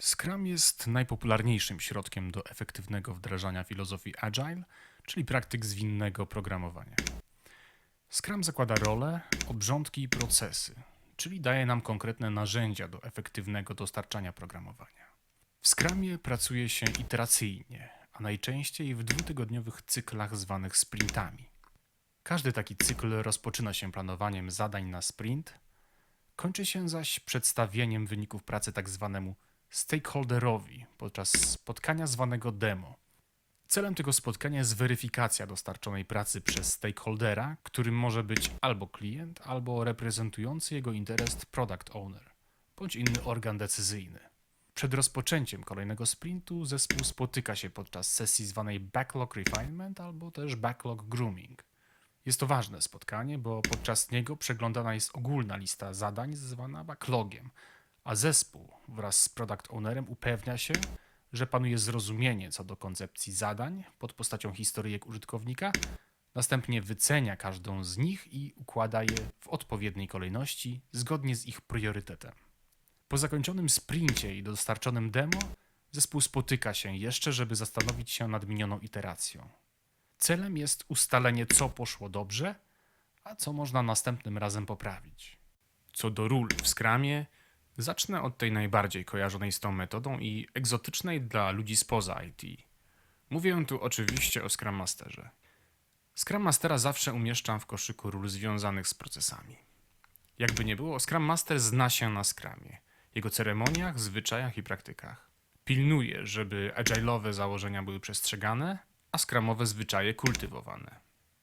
Scrum jest najpopularniejszym środkiem do efektywnego wdrażania filozofii Agile, czyli praktyk zwinnego programowania. Scrum zakłada role, obrządki i procesy, czyli daje nam konkretne narzędzia do efektywnego dostarczania programowania. W Scrumie pracuje się iteracyjnie, a najczęściej w dwutygodniowych cyklach zwanych sprintami. Każdy taki cykl rozpoczyna się planowaniem zadań na sprint, kończy się zaś przedstawieniem wyników pracy tak zwanemu stakeholderowi podczas spotkania zwanego demo. Celem tego spotkania jest weryfikacja dostarczonej pracy przez stakeholdera, którym może być albo klient, albo reprezentujący jego interes product owner, bądź inny organ decyzyjny. Przed rozpoczęciem kolejnego sprintu zespół spotyka się podczas sesji zwanej backlog refinement albo też backlog grooming. Jest to ważne spotkanie, bo podczas niego przeglądana jest ogólna lista zadań zwana backlogiem, a zespół wraz z product ownerem upewnia się, że panuje zrozumienie co do koncepcji zadań pod postacią historyjek użytkownika, następnie wycenia każdą z nich i układa je w odpowiedniej kolejności zgodnie z ich priorytetem. Po zakończonym sprincie i dostarczonym demo, zespół spotyka się jeszcze, żeby zastanowić się nad minioną iteracją. Celem jest ustalenie, co poszło dobrze, a co można następnym razem poprawić. Co do ról w Scrumie, zacznę od tej najbardziej kojarzonej z tą metodą i egzotycznej dla ludzi spoza IT. Mówię tu oczywiście o Scrum Masterze. Scrum Mastera zawsze umieszczam w koszyku ról związanych z procesami. Jakby nie było, Scrum Master zna się na Scrumie, jego ceremoniach, zwyczajach i praktykach. Pilnuje, żeby agile'owe założenia były przestrzegane, a Scrumowe zwyczaje kultywowane.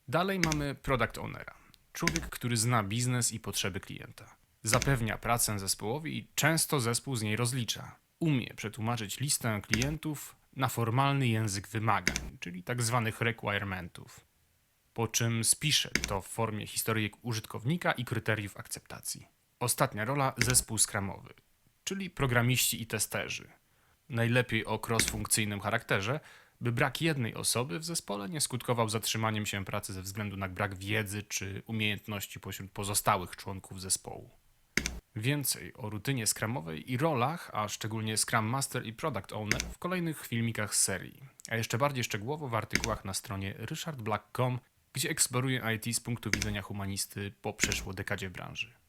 Dalej mamy Product Ownera. Człowiek, który zna biznes i potrzeby klienta. Zapewnia pracę zespołowi i często zespół z niej rozlicza. Umie przetłumaczyć listę klientów na formalny język wymagań, czyli tak zwanych requirementów. Po czym spisze to w formie historyjek użytkownika i kryteriów akceptacji. Ostatnia rola zespół skramowy, czyli programiści i testerzy. Najlepiej o cross-funkcyjnym charakterze, by brak jednej osoby w zespole nie skutkował zatrzymaniem się pracy ze względu na brak wiedzy czy umiejętności pośród pozostałych członków zespołu. Więcej o rutynie skramowej i rolach, a szczególnie Scrum Master i Product Owner w kolejnych filmikach serii, a jeszcze bardziej szczegółowo w artykułach na stronie richardblack.com, gdzie eksploruję IT z punktu widzenia humanisty po przeszło dekadzie branży.